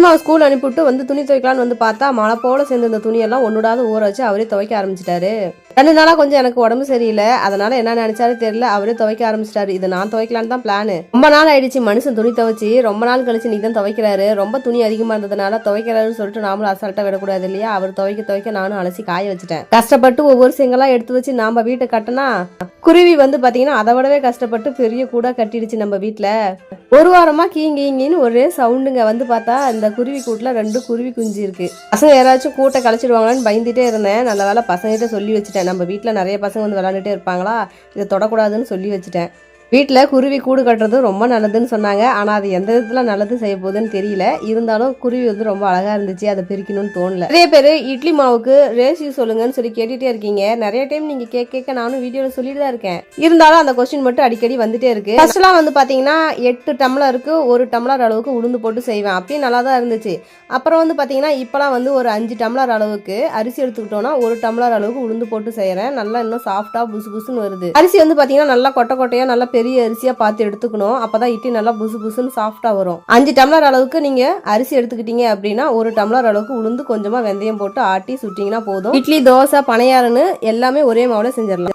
அம்மா ஸ்கூல் அனுப்பிவிட்டு வந்து துணி துவைக்கலான்னு வந்து பார்த்தா மழை போல சேர்ந்து இந்த துணியெல்லாம் ஒன்றுடாத ஊற வச்சு அவரே துவைக்க ஆரம்பிச்சிட்டாரு. ரெண்டு நாளாக கொஞ்சம் எனக்கு உடம்பு சரியில்லை. அதனால என்ன நினைச்சாரு தெரியல. அவரே துவைக்க ஆரம்பிச்சிட்டாரு. இது நான் துவைக்கலான்னு தான் பிளானு ரொம்ப நாள் ஆயிடுச்சு மனுஷன் துணி துவைச்சி. ரொம்ப நாள் கழிச்சு நீ தான் துவைக்கிறாரு. ரொம்ப துணி அதிகமாக இருந்ததுனால துவைக்கிறாருன்னு சொல்லிட்டு நாமளும் அசால்ட்டாக விடக்கூடாது இல்லையா? அவர் துவைக்க துவைக்க நானும் அலசி காய வச்சுட்டேன். கஷ்டப்பட்டு ஒவ்வொரு செங்கலா எடுத்து வச்சு நாம வீட்டை கட்டினா குருவி வந்து பாத்தீங்கன்னா அதை விடவே கஷ்டப்பட்டு பெரிய கூட கட்டிடுச்சு நம்ம வீட்டில் ஒரு வாரமாக கீங்க கீங்கின்னு ஒரே சவுண்டுங்க. வந்து பார்த்தா இந்த குருவி கூட்டில் ரெண்டு குருவி குஞ்சு இருக்கு. பசங்க யாராச்சும் கூட்டை கழிச்சிடுவாங்களான்னு பயந்துட்டே இருந்தேன். நல்ல வேலை பசங்கிட்ட சொல்லி வச்சுட்டேன். நம்ம வீட்டில் நிறைய பசங்க வந்து விளாண்டுட்டே இருப்பாங்களா? இதை தொடக்கூடாதுன்னு சொல்லி வச்சுட்டேன். வீட்டில் குருவி கூடு கட்டுறது ரொம்ப நல்லதுன்னு சொன்னாங்க. ஆனால் அது எந்த விதத்தில் நல்லது செய்ய போகுதுன்னு தெரியல. இருந்தாலும் குருவி வந்து ரொம்ப அழகாக இருந்துச்சு. அதை பிரிக்கணும்னு தோணல. நிறைய பேர் இட்லி மாவுக்கு ரேஷியோ சொல்லுங்கன்னு சொல்லி கேட்டுகிட்டே இருக்கீங்க. நிறைய டைம் நீங்கள் கேட்க கேட்க நானும் வீடியோவில் சொல்லிட்டு தான் இருக்கேன். இருந்தாலும் அந்த கொஸ்டின் மட்டும் அடிக்கடி வந்துட்டே இருக்கு. ஃபர்ஸ்ட்லாம் வந்து பார்த்தீங்கன்னா எட்டு டம்ளருக்கு ஒரு டம்ளர் அளவுக்கு உளுந்து போட்டு செய்வேன். அப்பயும் நல்லா தான் இருந்துச்சு. அப்புறம் வந்து பார்த்தீங்கன்னா இப்போலாம் வந்து ஒரு அஞ்சு டம்ளர் அளவுக்கு அரிசி எடுத்துக்கிட்டோம்னா ஒரு டம்ளர் அளவுக்கு உளுந்து போட்டு செய்கிறேன் நல்லா இன்னும் சாஃப்டாக புசு புசுன்னு வருது. அரிசி வந்து பார்த்தீங்கன்னா நல்லா கொட்டை கொட்டையாக நல்லா பெரிய அரிசியாக பார்த்து எடுத்துக்கணும். அப்போ தான் இட்லி நல்லா புசு புசுன்னு சாஃப்டாக வரும். அஞ்சு டம்ளர் அளவுக்கு நீங்கள் அரிசி எடுத்துக்கிட்டீங்க அப்படின்னா ஒரு டம்ளர் அளவுக்கு உளுந்து கொஞ்சமாக வெந்தயம் போட்டு ஆட்டி சுட்டிங்கன்னா போதும். இட்லி தோசை பனையாரன்னு எல்லாமே ஒரே மாவில் செஞ்சிடலாம்.